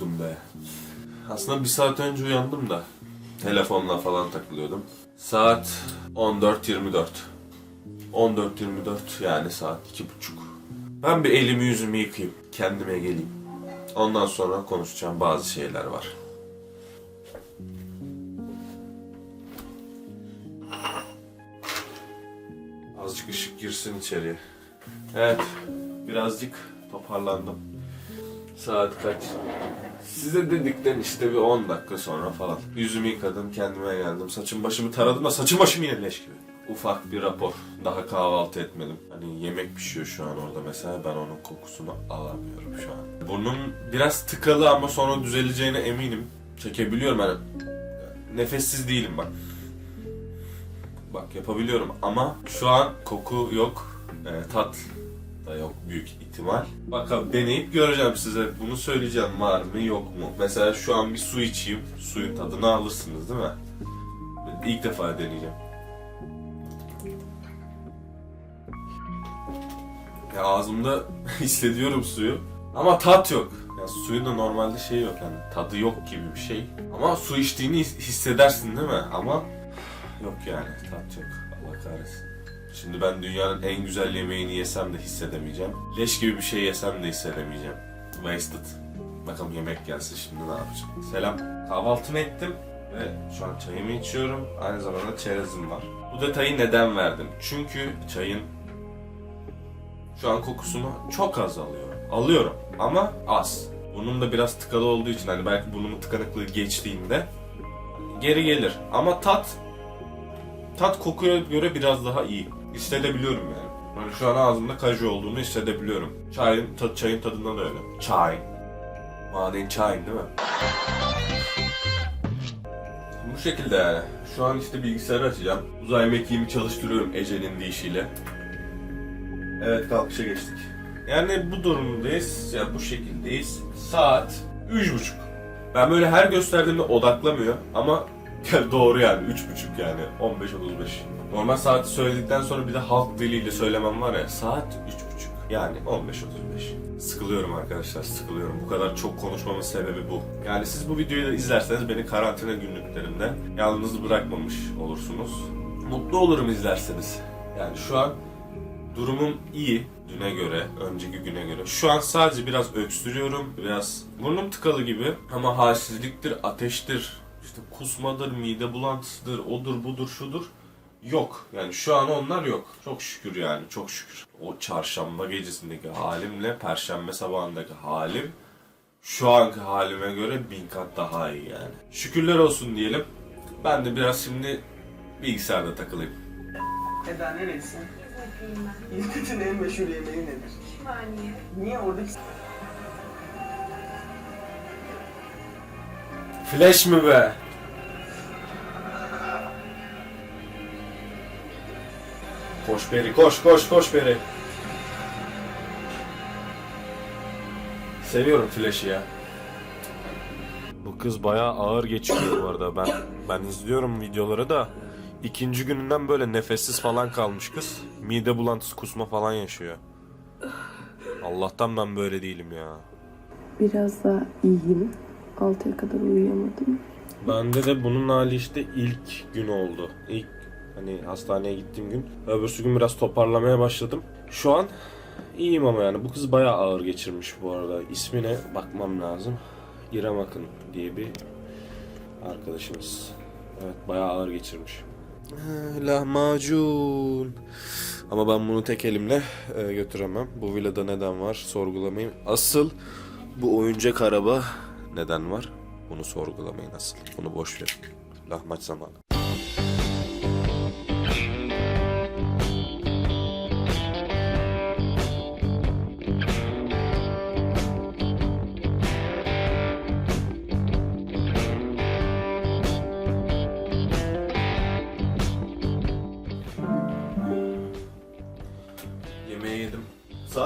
uyudum be. Aslında bir saat önce uyandım da. Telefonla falan takılıyordum. Saat 14.24. 14.24 yani saat iki buçuk. Ben bir elimi yüzümü yıkayayım. Kendime geleyim. Ondan sonra konuşacağım bazı şeyler var. Azıcık ışık girsin içeriye. Evet, birazcık toparlandım. Saat kaç? Size dedikten işte bir 10 dakika sonra falan. Yüzümü yıkadım, kendime geldim. Saçım başımı taradım da saçım başım yine leş gibi. Ufak bir rapor. Daha kahvaltı etmedim. Hani yemek pişiyor şu an orada mesela. Ben onun kokusunu alamıyorum şu an. Burnum biraz tıkalı ama sonra düzeleceğine eminim. Çekebiliyorum hani. Nefessiz değilim bak. Bak yapabiliyorum ama şu an koku yok, e, tat da yok büyük ihtimal. Bakalım deneyip göreceğim size. Bunu söyleyeceğim var mı yok mu? Mesela şu an bir su içeyim. Suyun tadını alırsınız değil mi? İlk defa deneyeceğim. Ya ağzımda hissediyorum suyu. Ama tat yok. Ya suyun da normalde şey yok yani tadı yok gibi bir şey. Ama su içtiğini his- hissedersin değil mi? Ama yok yani tat yok. Allah kahretsin. Şimdi ben dünyanın en güzel yemeğini yesem de hissedemeyeceğim. Leş gibi bir şey yesem de hissedemeyeceğim. Wasted. Bakalım yemek gelsin şimdi ne yapacağım. Selam. Kahvaltımı ettim ve şu an çayımı içiyorum. Aynı zamanda çerezim var. Bu detayı neden verdim? Çünkü çayın şu an kokusunu çok az alıyorum. Alıyorum ama az. Burnum da biraz tıkalı olduğu için hani belki burnumun tıkanıklığı geçtiğinde geri gelir. Ama tat tat kokuya göre biraz daha iyi. Hissedebiliyorum yani. Hani şu an ağzımda kaju olduğunu hissedebiliyorum. Çayın, ta, çayın tadında da öyle. Çay. Maden çayın değil mi? Bu şekilde yani. Şu an işte bilgisayarı açacağım. Uzay mekiğimi çalıştırıyorum Ece'nin deyişiyle. Evet kalkışa geçtik. Yani bu durumdayız. Ya bu şekildeyiz. Saat üç buçuk. Ben böyle her gösterdiğimde odaklamıyor ama doğru yani üç buçuk yani 15.35. Normal saati söyledikten sonra bir de halk diliyle söylemem var ya saat üç buçuk. Yani 15.35. Sıkılıyorum arkadaşlar sıkılıyorum. Bu kadar çok konuşmamın sebebi bu. Yani siz bu videoyu da izlerseniz beni karantina günlüklerimde yalnız bırakmamış olursunuz. Mutlu olurum izlerseniz. Yani şu an Durumum iyi düne göre, önceki güne göre. Şu an sadece biraz öksürüyorum, biraz burnum tıkalı gibi ama halsizliktir, ateştir, işte kusmadır, mide bulantısıdır, odur budur şudur. Yok. Yani şu an onlar yok. Çok şükür yani, çok şükür. O çarşamba gecesindeki halimle perşembe sabahındaki halim şu anki halime göre bin kat daha iyi yani. Şükürler olsun diyelim. Ben de biraz şimdi bilgisayarda takılayım. Eda nerelisin? İzmit'in en meşhur yemeği nedir? Saniye. Niye oradaki Flash mı be? Koş Beri, koş koş koş Beri. Seviyorum Flash'ı ya. Bu kız bayağı ağır geçiyor bu arada. Ben ben izliyorum videoları da ikinci gününden böyle nefessiz falan kalmış kız. Mide bulantısı, kusma falan yaşıyor. Allah'tan ben böyle değilim ya. Biraz daha iyiyim. 6'ya kadar uyuyamadım. Bende de bunun hali işte ilk gün oldu. İlk hani hastaneye gittiğim gün. Öbürsü gün biraz toparlamaya başladım. Şu an iyiyim ama yani bu kız bayağı ağır geçirmiş bu arada. İsmine bakmam lazım. İrem Akın diye bir arkadaşımız. Evet bayağı ağır geçirmiş. Lahmacun. Ama ben bunu tek elimle e, götüremem. Bu villada neden var sorgulamayayım. Asıl bu oyuncak araba neden var? Bunu sorgulamayın asıl. Bunu boş verin. Lahmaç zamanı.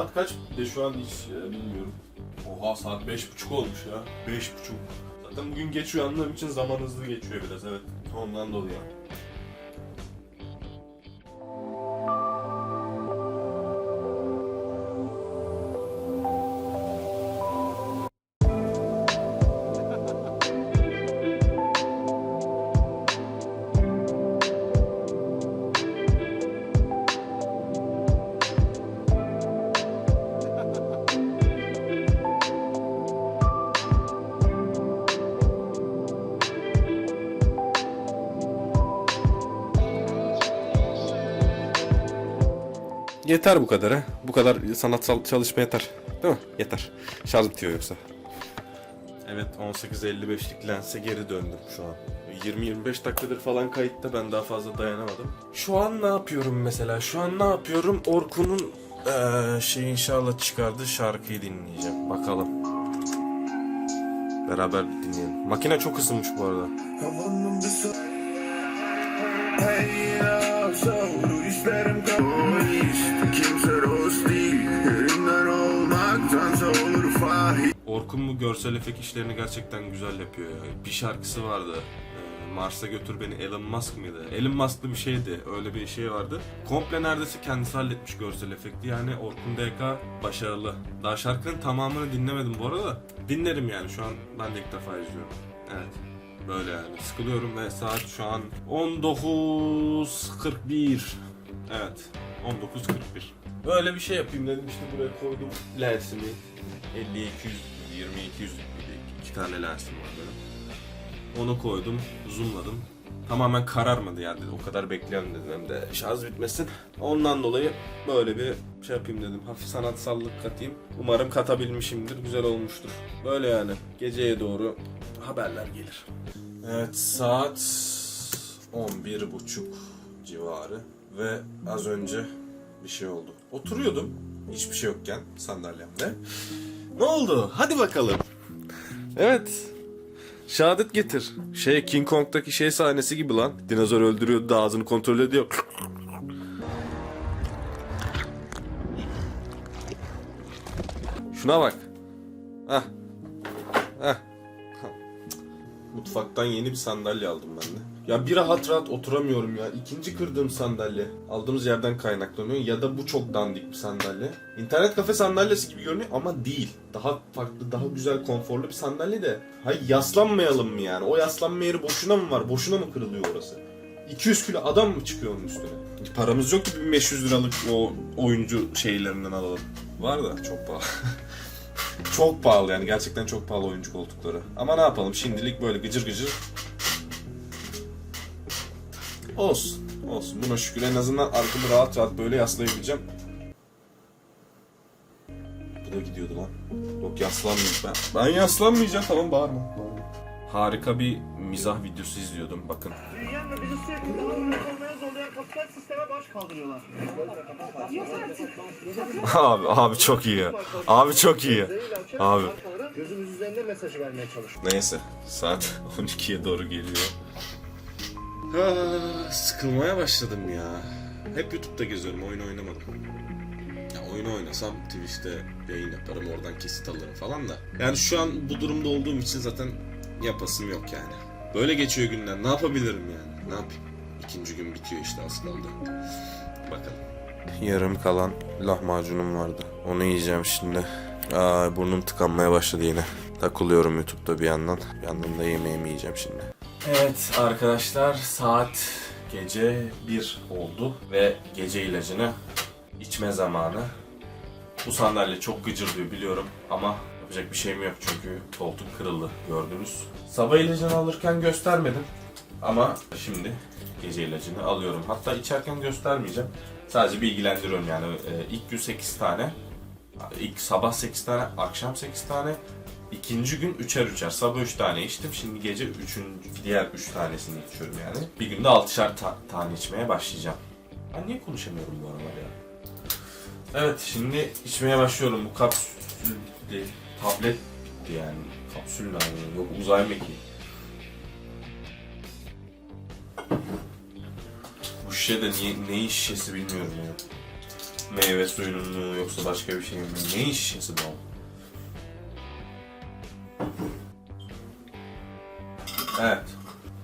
Saat kaç? De şu an hiç e, bilmiyorum. Oha saat beş buçuk olmuş ya. Beş buçuk. Zaten bugün geç uyandığım için zaman hızlı geçiyor biraz evet. Ondan dolayı. Yeter bu kadar ha. Bu kadar sanatsal çalışma yeter. Değil mi? Yeter. Şarj bitiyor yoksa. Evet 18.55'lik lense geri döndüm şu an. 20-25 dakikadır falan kayıtta ben daha fazla dayanamadım. Şu an ne yapıyorum mesela? Şu an ne yapıyorum? Orkun'un eee şey inşallah çıkardığı şarkıyı dinleyeceğim. Bakalım. Beraber dinleyelim. Makine çok ısınmış bu arada. İsterim kabuist Kimse dost değil Yerinden olmaktansa olur fahir Orkun bu görsel efekt işlerini gerçekten güzel yapıyor ya. Bir şarkısı vardı. Ee, Mars'a götür beni Elon Musk mıydı? Elon Musk'lı bir şeydi. Öyle bir şey vardı. Komple neredeyse kendisi halletmiş görsel efekti. Yani Orkun DK başarılı. Daha şarkının tamamını dinlemedim bu arada. Dinlerim yani şu an ben de ilk defa izliyorum. Evet. Böyle yani. Sıkılıyorum ve saat şu an 19.41. Evet. 19.41. Böyle bir şey yapayım dedim işte buraya koydum lensimi. 50 200 20 200 iki tane lensim var benim. Onu koydum, zoomladım. Tamamen kararmadı yani dedim. O kadar bekleyelim dedim hem de şarj bitmesin. Ondan dolayı böyle bir şey yapayım dedim. Hafif sanatsallık katayım. Umarım katabilmişimdir. Güzel olmuştur. Böyle yani. Geceye doğru haberler gelir. Evet saat 11.30 civarı ve az önce bir şey oldu. Oturuyordum hiçbir şey yokken sandalyemde. Ne oldu? Hadi bakalım. Evet. Şehadet getir. Şey King Kong'daki şey sahnesi gibi lan. Dinozor öldürüyordu da ağzını kontrol ediyor. Şuna bak. Hah. Hah. Mutfaktan yeni bir sandalye aldım ben de. Ya bir rahat rahat oturamıyorum ya. İkinci kırdığım sandalye. Aldığımız yerden kaynaklanıyor ya da bu çok dandik bir sandalye. İnternet kafe sandalyesi gibi görünüyor ama değil. Daha farklı, daha güzel, konforlu bir sandalye de. Hayır yaslanmayalım mı yani? O yaslanma yeri boşuna mı var? Boşuna mı kırılıyor orası? 200 kilo adam mı çıkıyor onun üstüne? Paramız yok ki 1500 liralık o oyuncu şeylerinden alalım. Var da çok pahalı. çok pahalı yani gerçekten çok pahalı oyuncu koltukları. Ama ne yapalım şimdilik böyle gıcır gıcır Olsun. Olsun. Buna şükür en azından arkamı rahat rahat böyle yaslayabileceğim. Bu da gidiyordu lan. Yok yaslanmayayım ben. Ben yaslanmayacağım. Tamam bağırma. bağırma. Harika bir mizah videosu izliyordum. Bakın. Büyüyen ve bizi sürekli devamlı olmaya zorlayan kapital sisteme baş kaldırıyorlar. abi abi çok iyi. Abi çok iyi. Abi. Gözümüz üzerinde mesajı vermeye çalışıyor. Neyse. Saat 12'ye doğru geliyor. Ah, sıkılmaya başladım ya. Hep YouTube'da geziyorum. Oyun oynamadım. Ya oyun oynasam Twitch'te yayın yaparım. Oradan kesit alırım falan da. Yani şu an bu durumda olduğum için zaten yapasım yok yani. Böyle geçiyor günler. Ne yapabilirim yani? Ne yapayım? İkinci gün bitiyor işte az kaldı. Bakalım. Yarım kalan lahmacunum vardı. Onu yiyeceğim şimdi. Aa, burnum tıkanmaya başladı yine. Takılıyorum YouTube'da bir yandan. Bir yandan da yemeğimi yiyeceğim şimdi. Evet arkadaşlar saat gece 1 oldu ve gece ilacını içme zamanı. Bu sandalye çok gıcırdıyor biliyorum ama yapacak bir şeyim yok çünkü koltuk kırıldı gördünüz. Sabah ilacını alırken göstermedim ama şimdi gece ilacını alıyorum. Hatta içerken göstermeyeceğim. Sadece bilgilendiriyorum yani Ee, ilk gün 8 tane, ilk sabah 8 tane, akşam 8 tane, İkinci gün üçer üçer. Sabah üç tane içtim. Şimdi gece üçün, diğer üç tanesini içiyorum yani. Bir günde altışar ta- tane içmeye başlayacağım. Ben niye konuşamıyorum bu aralar ya? Evet şimdi içmeye başlıyorum. Bu kapsül değil, tablet bitti yani. Kapsül ne yani? Yok uzay mekiği. Bu şişe de niye, neyin şişesi bilmiyorum ya. Meyve suyunun mu yoksa başka bir şey mi? Neyin şişesi bu? Evet.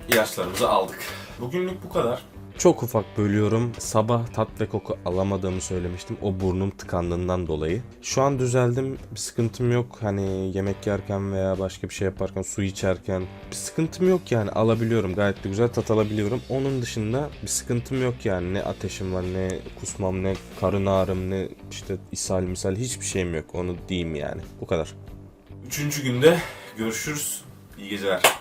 İlaçlarımızı aldık. Bugünlük bu kadar. Çok ufak bölüyorum. Sabah tat ve koku alamadığımı söylemiştim. O burnum tıkandığından dolayı. Şu an düzeldim. Bir sıkıntım yok. Hani yemek yerken veya başka bir şey yaparken, su içerken bir sıkıntım yok yani. Alabiliyorum. Gayet de güzel tat alabiliyorum. Onun dışında bir sıkıntım yok yani. Ne ateşim var, ne kusmam, ne karın ağrım, ne işte ishal misal hiçbir şeyim yok. Onu diyeyim yani. Bu kadar. Üçüncü günde görüşürüz. İyi geceler.